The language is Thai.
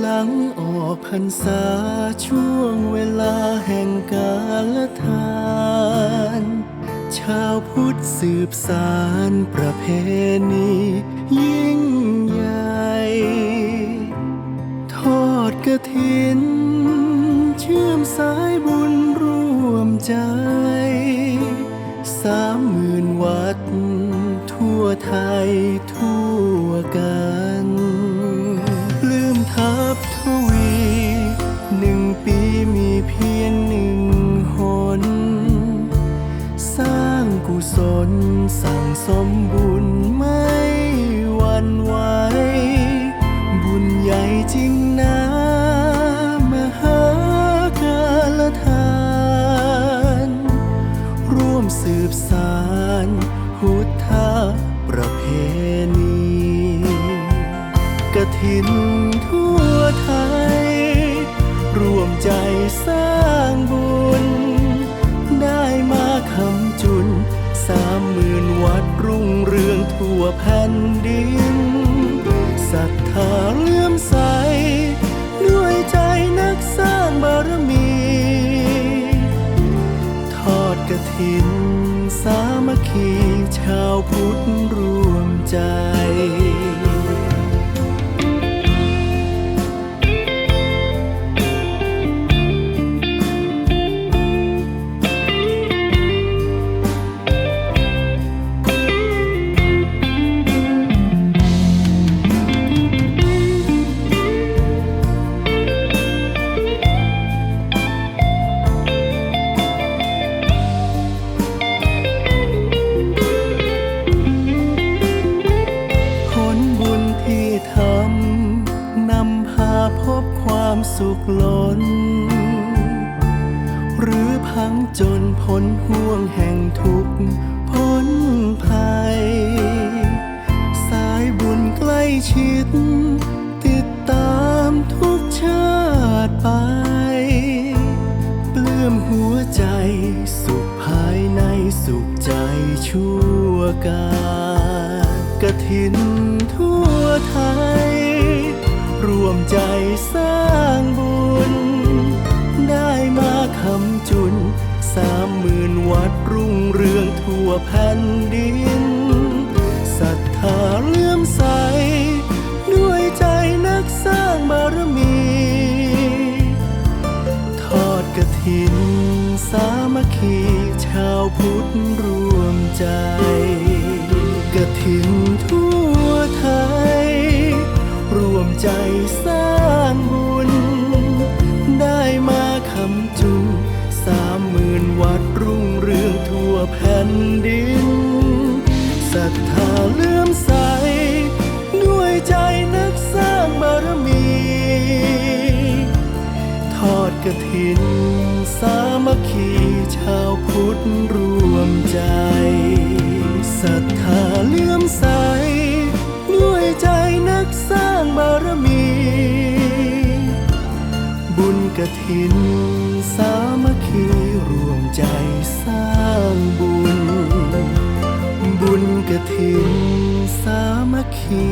หลังออกพรรษาช่วงเวลาแห่งกาลทาน ชาวพุทธสืบสารประเพณียิ่งใหญ่ ทอดกระถิน เชื่อมสายบุญร่วมใจ สามหมื่นวัดทั่วไทย สั่งสมบุญไม่หวันไหวบุญใหญ่จริงนะมหากาลทาน ร่วมสืบสารพุทธประเพณีกระถินทั่วไทย ร่วมใจสร้าง วแผ่นดินศรัทธาเลื่อมใส ด้วยใจนักสร้างบารมี ทอดกระถิน สามัคคีชาวพุทธรวมใจ ความสุขล้น หรือพังจนพ้นห่วงแห่งทุกข์พ้นภัย สายบุญใกล้ชิด ติดตามทุกชาติไป เปลื้มหัวใจ สุขภายในสุขใจชั่วกานกถินทั่วไทย รวมใจสร้างบุญ ได้มาคำจุน สามหมื่นวัดรุ่งเรืองทั่วแผ่นดินศรัทธาเลื่อมใส ด้วยใจนักสร้างบารมี ทอดกระถิน สามัคคีชาวพุทธรวมใจกระถิน ใจสร้างบุญ ได้มาคำจุนสามหมื่นวัดรุ่งเรืองทั่วแผ่นดินศรัทธาเลื่อมใส ด้วยใจนักสร้างบารมี ทอดกระถิน สามัคคีชาวพุทธรวมใจศรัท ระถิน สามัคคีรวมใจสร้างบุญ บุญกระถิน สามัคคี